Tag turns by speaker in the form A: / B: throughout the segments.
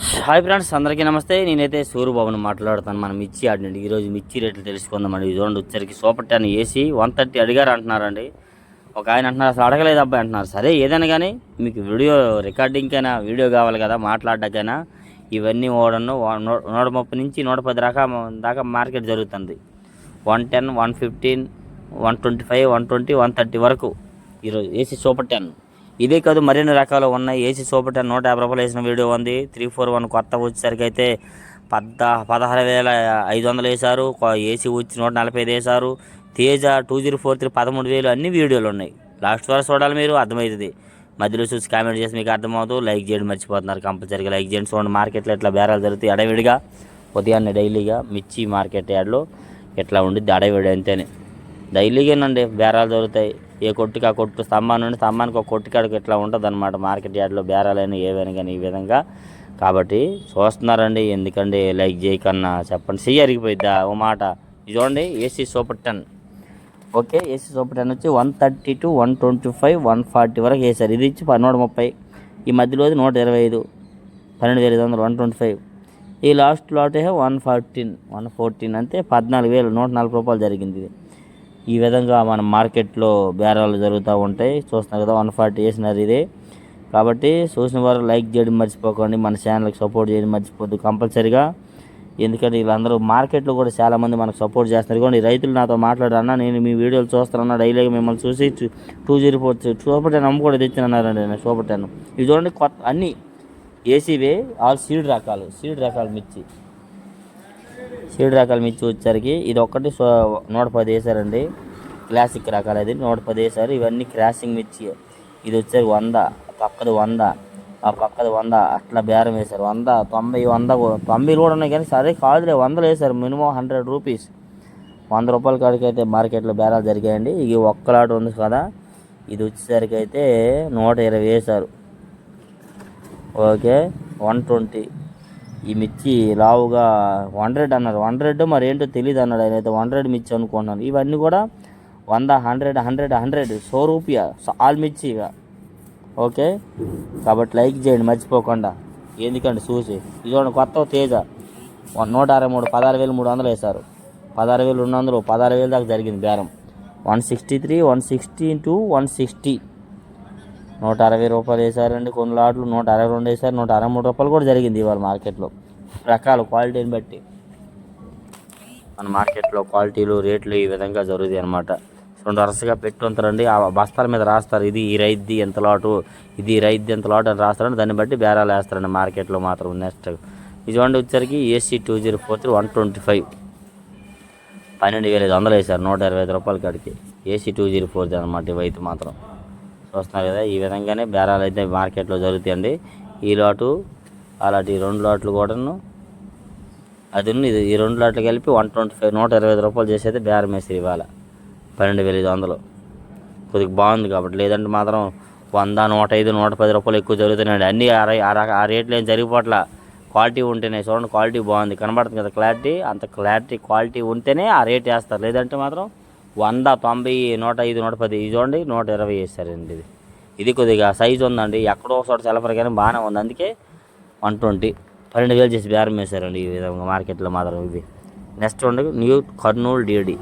A: Hi friends అందరికీ నమస్తే. నేనైతే సూర్యబాబుని మాట్లాడుతాను. మనం మిర్చి ఆడినండి. ఈరోజు మిర్చి రేట్లు తెలుసుకుందామండి. ఇది చూడండి వచ్చరికి super ten AC one thirty అడిగారు అంటున్నారండి. ఒక ఆయన అంటున్నారు అసలు అడగలేదు అబ్బాయి అంటున్నారు. సరే ఏదైనా కానీ మీకు వీడియో రికార్డింగ్కైనా వీడియో కావాలి కదా మాట్లాడడానికైనా ఇవన్నీ ఓడను నూట ముప్పై నుంచి నూట పది దాకా దాకా మార్కెట్ జరుగుతుంది. One ten one fifteen one twenty five one twenty one thirty వరకు ఈరోజు ఏసీ సూపర్ టెన్. ఇదే కాదు మరిన్ని రకాలు ఉన్నాయి. ఏసీ సూపర్ నూట యాభై రూపాయలు వేసిన వీడియో ఉంది. త్రీ ఫోర్ వన్ కొత్త వచ్చేసరికి అయితే పద్ద పదహారు వేల ఐదు వందలు వేశారు. ఏసీ వచ్చి నూట నలభై ఐదు వేశారు. Teja two zero four three పదమూడు వేలు అన్ని వీడియోలు ఉన్నాయి. లాస్ట్ వరకు చూడాలి మీరు అర్థమవుతుంది. మధ్యలో చూసి కామెంట్ చేసి మీకు అర్థమవుతుంది లైక్ చేయడం మర్చిపోతున్నారు. కంపల్సరీగా లైక్ చేయండి. చూడండి మార్కెట్లో ఇట్లా బేరాలు జరుగుతాయి అడవిడిగా. ఉదయాన్నే డైలీగా మిర్చి మార్కెట్ యార్డ్లో ఇట్లా ఉండిద్ది అడవిడి అంతేనే డైలీగానండి బేరాలు దొరుకుతాయి ఏ కొట్టుకి ఆ కొట్టు స్తంభాన్ని నుండి స్తంభానికి ఒక కొట్టుకాడికి ఇట్లా ఉంటుంది అనమాట మార్కెట్ యార్డ్లో బేరాలైన ఏవైనా కానీ ఈ విధంగా. కాబట్టి చూస్తున్నారండి ఎందుకండి లైక్ చేయకన్నా చెప్పండి. సీ అరిగిపోయిద్దా? ఓ మాట. ఇది చూడండి AC super ten okay AC super ten వచ్చి one thirty to one twenty five one forty వరకు వేసారు ఇది ఇచ్చి నూట ముప్పై. ఈ మధ్యలో నూట ఇరవై ఐదు. పన్నెండు వేల ఐదు వందలు వన్ ట్వంటీ ఫైవ్. ఈ last lot one fourteen one fourteen అంటే పద్నాలుగు వేలు నూట నలభై రూపాయలు జరిగింది ఇది. ఈ విధంగా మన మార్కెట్లో బేరాలు జరుగుతూ ఉంటాయి. చూస్తున్నాం కదా వన్ ఫార్టీ వేసినారు ఇది. కాబట్టి చూసిన వారు లైక్ చేయడం మర్చిపోకండి మన ఛానల్కి సపోర్ట్ చేయడం మర్చిపోద్దు కంపల్సరీగా. ఎందుకంటే వీళ్ళందరూ మార్కెట్లో కూడా చాలామంది మనకు సపోర్ట్ చేస్తున్నారు. కానీ రైతులు నాతో మాట్లాడన్నా నేను మీ వీడియోలు చూస్తున్నా డైలీగా మిమ్మల్ని చూసి two zero four super ten అమ్ముకోవడం తెచ్చినారండి నేను సూపర్ టెన్. ఇది చూడండి కొత్త అన్నీ ఏసీవే ఆల్ సీడ్ రకాలు సీడ్ రకాలు మిర్చి. సీడ్ రకాల మిర్చి వచ్చేసరికి ఇది ఒక్కటి సో నూట పది వేసారండి. క్లాసిక్ రకాలు అది నూట పది వేసారు. ఇవన్నీ క్రాసింగ్ మిర్చి. ఇది వచ్చేసరికి వంద పక్కది వంద. ఆ పక్కది వంద అట్లా బేరం వేశారు వంద తొంభై వంద తొంభై కూడా ఉన్నాయి కానీ సరే కాదులే వందలు వేశారు మినిమం హండ్రెడ్ రూపీస్. వంద రూపాయల కాడికి అయితే మార్కెట్లో బేరాలు జరిగాయండి. ఇది ఒక్కలాట ఉంది కదా. ఇది వచ్చేసరికి అయితే నూట ఇరవై వేశారు ఓకే వన్ ట్వంటీ. ఈ మిర్చి లావుగా హండ్రెడ్ అన్నారు. హండ్రెడ్ మరి ఏంటో తెలియదు అన్నాడు ఆయన. అయితే హండ్రెడ్ మిర్చి అనుకున్నాను ఇవన్నీ కూడా వంద హండ్రెడ్ హండ్రెడ్ హండ్రెడ్. సో రూపాయ? ఆల్ మిర్చి ఇక. ఓకే? కాబట్టి లైక్ చేయండి మర్చిపోకుండా. ఎందుకంటే చూసి. ఇదిగోండి కొత్త తేజ. వన్- నూట అరవై మూడు పదహారు వేలు మూడు వందలు వేశారు. పదహారు వేలు రెండు వందలు పదహారు వేలు దాకా జరిగింది బేరం. One sixty three one sixty two one sixty. నూట అరవై రూపాయలు వేసారండి కొన్ని లాట్లు నూట అరవై రెండు వేసారు నూట అరవై మూడు రూపాయలు కూడా జరిగింది ఇవాళ మార్కెట్లో. రకాలు క్వాలిటీని బట్టి. మన మార్కెట్లో క్వాలిటీలు రేట్లు ఈ విధంగా జరుగుతాయి అనమాట రెండు వరుసగా పెట్టుకుంటారండి ఆ బస్తాల మీద రాస్తారు ఇది ఈ రైద్ది ఎంత లాటు ఇది రైద్ది ఎంత లాటు అని రాస్తారండి. దాన్ని బట్టి బేరాలు వేస్తారండి మార్కెట్లో మాత్రం నెక్స్ట్. ఇది చూడండి వచ్చరికి AC two zero four three one twenty five. పన్నెండు వేల ఐదు వందలు వేశారు నూట ఇరవై ఐదు రూపాయల కాడికి. ఏసీ టూ జీరో ఫోర్ అనమాట ఇవైతే మాత్రం. చూస్తున్నారు కదా ఈ విధంగానే బేరాలు అయితే మార్కెట్లో జరుగుతాయండి. ఈ లాటు అలాంటి రెండు లాట్లు కూడాను అది ఇది ఈ రెండు లాట్లు కలిపి వన్ ట్వంటీ ఫైవ్ నూట ఇరవై ఐదు రూపాయలు చేసి అయితే బేరం వేసి ఇవాళ. పన్నెండు వేల ఐదు వందలు. కొద్దిగా బాగుంది కాబట్టి లేదంటే మాత్రం వంద నూట ఐదు నూట పది రూపాయలు ఎక్కువ జరుగుతున్నాయండి. అన్నీ ఆ ఆ రక- ఆ రేట్లు ఏం జరిగిపోట్ల క్వాలిటీ ఉంటేనే చూడండి క్వాలిటీ బాగుంది. కనబడుతుంది కదా క్లారిటీ? అంత క్లారిటీ క్వాలిటీ ఉంటేనే ఆ రేట్ వేస్తారు. లేదంటే మాత్రం వంద తొంభై నూట ఐదు నూట పది ఇది చూడండి నూట ఇరవై వేసారండి ఇది. ఇది కొద్దిగా సైజు ఉందండి. ఎక్కడో చోట సెలఫర్ కానీ బాగానే ఉంది. అందుకే వన్ ట్వంటీ. పన్నెండు వేలు చేసి బేరం వేశారండి ఈ విధంగా మార్కెట్లో మాత్రం ఇవి. నెక్స్ట్ ఉండదు న్యూ కర్నూలు డీడీ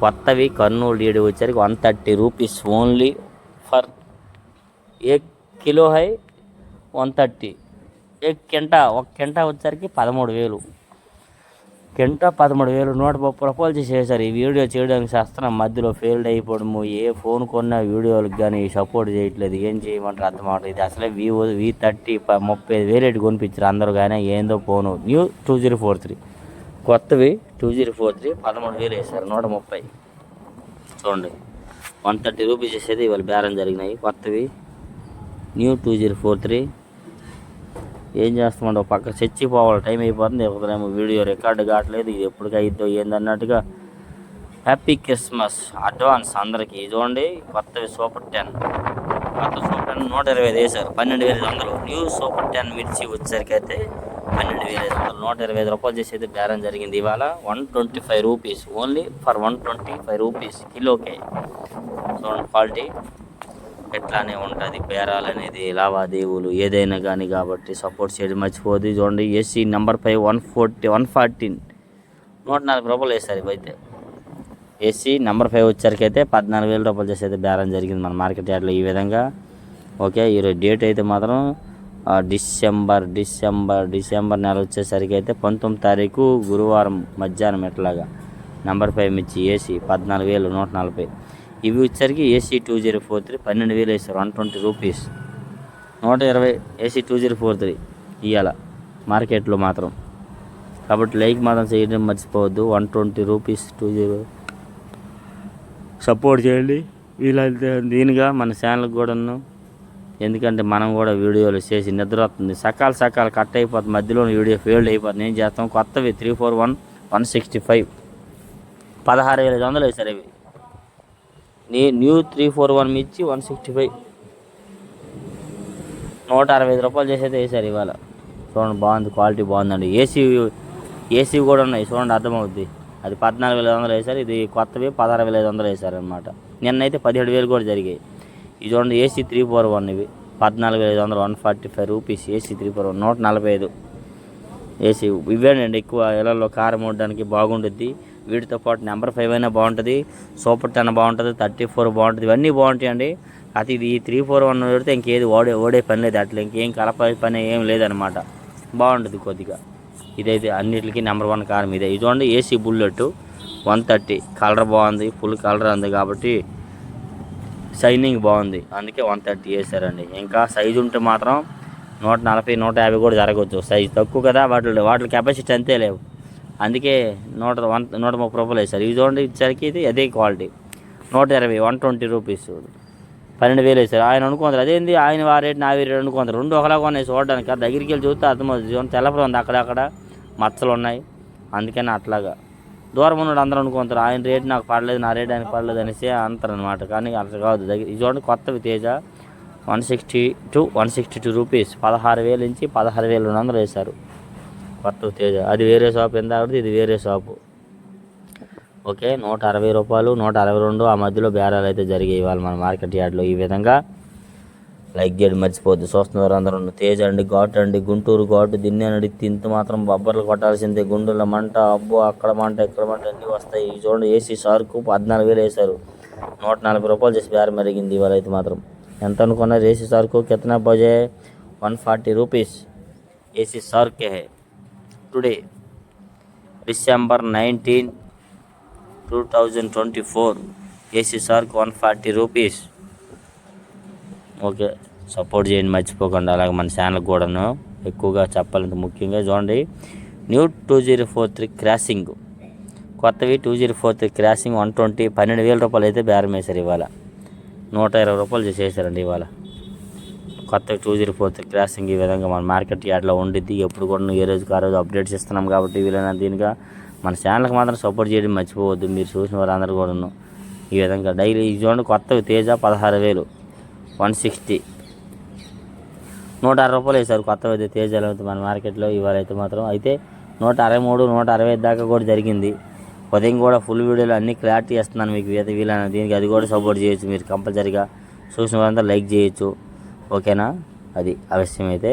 A: కొత్తవి కర్నూలు డీడీ వచ్చరికి one thirty rupees only for a kilo high one thirty. ఏ కింట ఒక కింట వచ్చరికి పదమూడు వేలు. కెంటా పదమూడు వేలు నూట ముప్పై రూపాయలు చేసేసారు. ఈ వీడియో చేయడానికి చేస్తున్నాం మధ్యలో ఫెయిల్డ్ అయిపోవడము ఏ ఫోన్ కొన్నా వీడియోలకు కానీ సపోర్ట్ చేయట్లేదు. ఏం చేయమంటారు? అర్థం అవట్లేదు ఇది అసలే వి వి థర్టీ ముప్పై ఐదు వేలు ఎటు కొనిపించారు అందరూ కానీ ఏందో phone new two zero four three కొత్తవి టూ జీరో ఫోర్ త్రీ పదమూడు వేలు వేసారు నూట ముప్పై. చూడండి. వన్ థర్టీ రూపీస్ వేసేది ఇవాళ బేరం జరిగినాయి. కొత్తవి new two zero four three ఏం చేస్తామంటే ఒక పక్క చచ్చిపోవాలి. టైం అయిపోతుంది. ఒకరేమో వీడియో రికార్డు కావట్లేదు. ఇది ఎప్పటికి అయిద్దో ఏందన్నట్టుగా. హ్యాపీ క్రిస్మస్ అడ్వాన్స్ అందరికీ. చూడండి కొత్తవి సూపర్ టెన్. కొత్త సూపర్ టెన్ నూట ఇరవై ఐదు వేశారు. పన్నెండు వేల ఐదు వందలు. న్యూ సూపర్ టెన్ మిర్చి వచ్చేసరికి అయితే పన్నెండు వేల ఐదు వందలు. నూట ఇరవై ఐదు రూపాయలు చేసేది బేరం జరిగింది. ఇవాళ one twenty five rupees only for one twenty five rupees కిలోకే. చూడండి క్వాలిటీ. ఎట్లానే ఉంటుంది. బేరాలు అనేది లావాదేవీలు ఏదైనా కానీ కాబట్టి సపోర్ట్ చేయడం మర్చిపోదు చూడండి AC number five one forty one fourteen నూట నలభై రూపాయలు వేస్తారు ఇవైతే. ఏసీ నెంబర్ ఫైవ్ వచ్చేసరికైతే పద్నాలుగు వేల రూపాయలు చేసి అయితే బేరం జరిగింది మన మార్కెట్ యార్డ్లో ఈ విధంగా. ఓకే ఈరోజు డేట్ అయితే మాత్రం డిసెంబర్ డిసెంబర్ డిసెంబర్ నెల వచ్చేసరికి అయితే పంతొమ్మిది తారీఖు గురువారం మధ్యాహ్నం ఎట్లాగా. నెంబర్ ఫైవ్ మిర్చి ఏసీ పద్నాలుగు వేలు నూట నలభై. ఇవి వచ్చేసరికి AC two zero four three పన్నెండు వేలు వేస్తారు వన్ ట్వంటీ రూపీస్ నూట ఇరవై AC two zero four three ఇవాళ మార్కెట్లో మాత్రం. కాబట్టి లైక్ మాత్రం చేయడం మర్చిపోవద్దు. One twenty rupees two zero support చేయండి. వీలైతే దీనిగా మన ఛానల్కి కూడాను. ఎందుకంటే మనం కూడా వీడియోలు చేసి నిద్ర వస్తుంది. సకాల సకాల కట్ అయిపోతుంది. మధ్యలో వీడియో ఫెయిల్డ్ అయిపోతుంది. ఏం చేస్తాం? కొత్తవి three four one one sixty five పదహారు వేల ఐదు వందలు వేసారు ఇవి నీ న్యూ త్రీ ఫోర్ వన్ మిర్చి వన్ సిక్స్టీ ఫైవ్ నూట అరవై ఐదు రూపాయలు చేసేది వేసారు ఇవాళ. చూడండి బాగుంది క్వాలిటీ బాగుందండి. ఏసీ ఏసీ కూడా ఉన్నాయి చూడండి అర్థమవుద్ది. అది పద్నాలుగు వేల ఐదు వందలు వేసారు ఇది కొత్తవి పదహారు వేల ఐదు వందలు వేసారు అనమాట నిన్నైతే పదిహేడు వేలు కూడా జరిగాయి. ఇది చూడండి ఏసీ త్రీ ఫోర్ వన్ ఇవి. పద్నాలుగు వేల ఐదు వందలు one forty five rupees AC three four one నూట నలభై ఐదు. ఏసీ ఇవేనండి ఎక్కువ ఇళ్ళలో కారం ఉండడానికి బాగుంటుంది వీటితో పాటు నెంబర్ ఫైవ్ అయినా బాగుంటుంది సూపర్ టెన్ బాగుంటుంది థర్టీ ఫోర్ బాగుంటుంది ఇవన్నీ బాగుంటాయండి. అది ఇది ఈ త్రీ ఫోర్ వన్ పెడితే ఇంకేది ఓడే ఓడే పని లేదు అట్లా ఇంకేం కలప పని ఏం లేదనమాట బాగుంటుంది కొద్దిగా. ఇదైతే అన్నిటికీ నెంబర్ వన్ కారం ఇదే ఇది AC bullet one thirty. Colour బాగుంది ఫుల్ కలర్ ఉంది కాబట్టి షైనింగ్ బాగుంది. అందుకే వన్ థర్టీ వేసారండి. ఇంకా సైజు ఉంటే మాత్రం నూట నలభై నూట యాభై కూడా జరగవచ్చు సైజు తక్కువ కదా వాటి వాటి కెపాసిటీ అంతే లేవు. అందుకే నూట వన్ నూట ముప్పై రూపాయలు వేశారు. ఇది చూడండి ఇచ్చరికి ఇది అదే క్వాలిటీ. నూట ఇరవై వన్ ట్వంటీ రూపీస్ పన్నెండు వేలు వేసారు ఆయన అనుకుంటారు అదేంది? ఆయన ఆ రేటు నా రేటు అనుకుంటారు. రెండు ఒకలాగా ఉన్నాయి చూడడానికి దగ్గరికి వెళ్ళి చూస్తే అర్థమవుతుంది. చూడండి తెల్లపడి ఉంది అక్కడక్కడ మచ్చలు ఉన్నాయి. అందుకని అట్లాగా. దూరం ఉన్నాడు అందరూ అనుకుంటారు ఆయన రేటు నాకు పడలేదు నా రేటు ఆయనకు పడలేదు అనేసి అంటారు అనమాట కానీ అట్లా కాదు. దగ్గర ఇది చూడండి కొత్తవి Teja. One sixty two one sixty two rupees. పదహారు వేలు నుంచి పదహారు వేలు రెండు వందలు వేశారు. పట్టు తేజ. అది వేరే షాప్ ఎంత ఆడుతుంది ఇది వేరే షాపు. ఓకే నూట అరవై రూపాయలు నూట అరవై రెండు. ఆ మధ్యలో బేరాలు అయితే జరిగాయి ఇవాళ మన మార్కెట్ యార్డ్లో ఈ విధంగా. లైక్ చేయడం మర్చిపోద్దు. చూస్తున్నారు అందరూ తేజ అండి ఘాటు అండి గుంటూరు ఘాటు దిన్నేనండి తింత మాత్రం బొబ్బర్లు కొట్టాల్సిందే. గుండెల మంట అబ్బో అక్కడ మంట ఇక్కడ మంట అన్నీ వస్తాయి. చూడండి ఏసీ సార్కు పద్నాలుగు వేలు వేశారు. నూట నలభై రూపాయలు చేసి బేరం మెరిగింది ఇవాళ అయితే మాత్రం. ఎంత అనుకున్నారు? ఏసీ షార్కు కితనా బజే one forty rupees. AC షార్కే. Hi today December nineteen two thousand twenty four AC సార్కు one forty rupees okay support చేయండి మర్చిపోకుండా. అలాగే మన ఛానల్ కూడాను ఎక్కువగా చెప్పాలంటే ముఖ్యంగా చూడండి. New two zero four three crossing కొత్తవి two zero four three crossing one twenty పన్నెండు వేల రూపాయలు అయితే బేరం వేశారు ఇవాళ. నూట ఇరవై రూపాయలు చేసేసారండి ఇవాళ. కొత్త టూ జీరో క్రాసింగ్ ఈ విధంగా మన మార్కెట్ యార్డ్లో ఉండిద్ది. ఎప్పుడు కూడా ఏ రోజుకి ఆ రోజు అప్డేట్స్ ఇస్తున్నాం కాబట్టి వీలైన దీనిగా మన ఛానల్కి మాత్రం సపోర్ట్ చేయడం మర్చిపోవద్దు. మీరు చూసిన వారందరూ కూడాను ఈ విధంగా డైలీ ఈ చూడండి కొత్తవి. తేజ పదహారు వేలు వన్ సిక్స్టీ. నూట అరవై రూపాయలు వేశారు కొత్త అయితే తేజాలు అయితే మన మార్కెట్లో ఇవాళ అయితే మాత్రం. అయితే నూట అరవై మూడు నూట అరవై దాకా కూడా జరిగింది. ఉదయం కూడా ఫుల్ వీడియోలు అన్ని క్లారిటీ ఇస్తున్నాను మీకు. వీలైన దీనికి అది కూడా సపోర్ట్ చేయొచ్చు. మీరు కంపల్సరీగా చూసిన వారంతా లైక్ చేయొచ్చు. ఓకేనా? అది అవశ్యం అయితే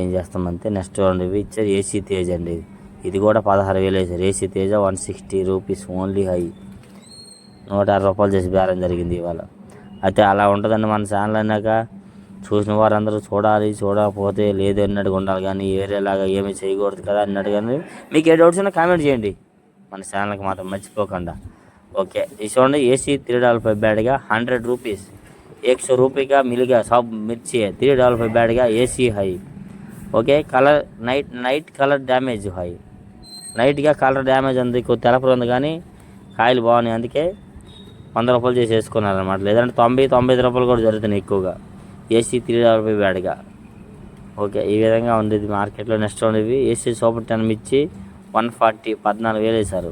A: ఏం చేస్తామంటే నెక్స్ట్ రెండు ఇవి ఇచ్చారు ఏసీ తేజ్ అండి ఇది. ఇది కూడా పదహారు వేలు వేసారు AC Teja one sixty rupees only high నూట అరవై రూపాయలు చేసి బేరం జరిగింది ఇవాళ. అయితే అలా ఉంటుందండి మన ఛానల్ అన్నాక. చూసిన వారందరూ చూడాలి చూడకపోతే లేదు అన్నట్టుగా ఉండాలి. కానీ వేరేలాగా ఏమీ చేయకూడదు కదా అన్నట్టు కానీ మీకు ఏ డౌట్స్ ఉన్నా కామెంట్ చేయండి. మన ఛానల్కి మాత్రం మర్చిపోకుండా. ఓకే. ఇది చూడండి ఏసీ త్రీ డాల్ ఫైవ్ బ్యాడ్గా హండ్రెడ్ రూపీస్ एक सौ रुपये का मिलेगा सब मिर्ची है थ्री डॉलर पर बैठेगा ए सी है okay colour night night colour damage hi నైట్గా కలర్ డ్యామేజ్ ఉంది కొద్ది తెలపరు ఉంది కానీ కాయలు బాగున్నాయి అందుకే వంద రూపాయలు చేసి వేసుకున్నారనమాట లేదంటే తొంభై తొంభై ఐదు రూపాయలు కూడా జరుగుతున్నాయి ఎక్కువగా ఏసీ త్రీ డాలర్ పై బ్యాడ్గా ఓకే ఈ విధంగా ఉంది ఇది మార్కెట్లో నెక్స్ట్ ఉండేవి ఏసీ సూపర్ టెన్ ఇచ్చి వన్ ఫార్టీ పద్నాలుగు వేలు వేశారు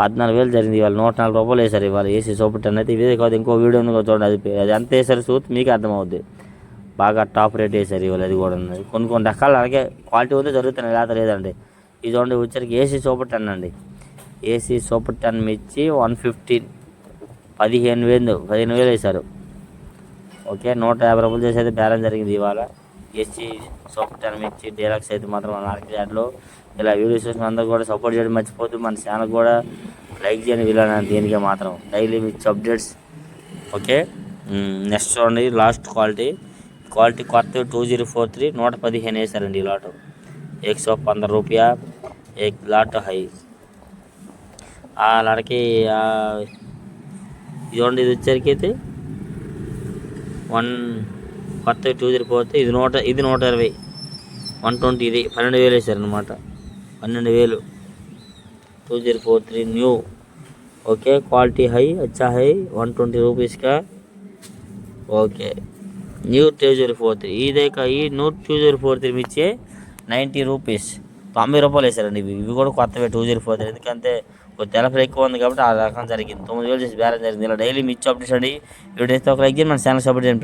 A: పద్నాలుగు వేలు జరిగింది ఇవాళ. నూట నాలుగు రూపాయలు వేశారు ఇవాళ ఏసీ సూపర్ అయితే ఇదే కాదు ఇంకో వీడియో ఉంది చూడండి అది అది ఎంత వేసారు చూస్తే మీకు అర్థమవుద్ది. బాగా టాప్ రేట్ వేశారు ఇవాళ అది కూడా. ఉన్నది కొన్ని కొన్ని రకాలు అలాగే క్వాలిటీ ఉంటే జరుగుతున్నాయి లేకపోతే లేదండి. ఇది చూడండి వచ్చరికి ఏసీ సూపర్ టెన్ అండి. ఏసీ సూపర్ టెన్ ఇచ్చి వన్ ఫిఫ్టీన్ పదిహేను వేలు పదిహేను వేలు వేశారు. ఓకే నూట యాభై రూపాయలు చేసి అయితే బేరం జరిగింది ఇవాళ. ఎస్సీ సాఫ్ట్వేర్ ఇచ్చి డీలక్స్ అయితే మాత్రం మన యాడ్లో ఇలా వీడియో చూసిన అందరూ కూడా సపోర్ట్ చేయడం మర్చిపోద్దు మన ఛానల్ కూడా లైక్ చేయని వీళ్ళని దీనికే మాత్రం. డైలీ మిచ్చి అప్డేట్స్. ఓకే? నెక్స్ట్ చూడండి. Last quality. క్వాలిటీ కొత్త టూ జీరో ఫోర్ త్రీ. నూట పదిహేను వేసారండి ఈ లాటు. ఏక్ సో పంద్ర రూపాయ? ఏక్ లాట్ హై. ఆ లాటకి చూడండి ఇది వచ్చేసరికి అయితే వన్ కొత్త టూ జీరో పోతే ఇది నూట ఇది నూట ఇరవై. వన్ ట్వంటీ ఇది పన్నెండు వేలు వేసారు అనమాట పన్నెండు వేలు. Two zero four three new. Okay quality high అచ్చా హై one twenty రూపీస్గా okay. New two zero four three. ఇదే ఈ new two zero four three ఇచ్చే నైంటీ రూపీస్. తొంభై రూపాయలు వేసారండి ఇవి. ఇవి కూడా కొత్తవే టూ జీరో ఫోర్ త్రీ. ఎందుకంటే కొద్ది తెలపలు ఎక్కువ ఉంది కాబట్టి ఆ రకం జరిగింది. తొమ్మిది వేలు చేసి బేరం జరిగింది. ఇలా డైలీ మిచ్చి అప్డేట్స్ అండి. వీడియో అయితే ఒక లైక్ చేయండి. మన ఛానల్ సపోర్ట్ చేయండి.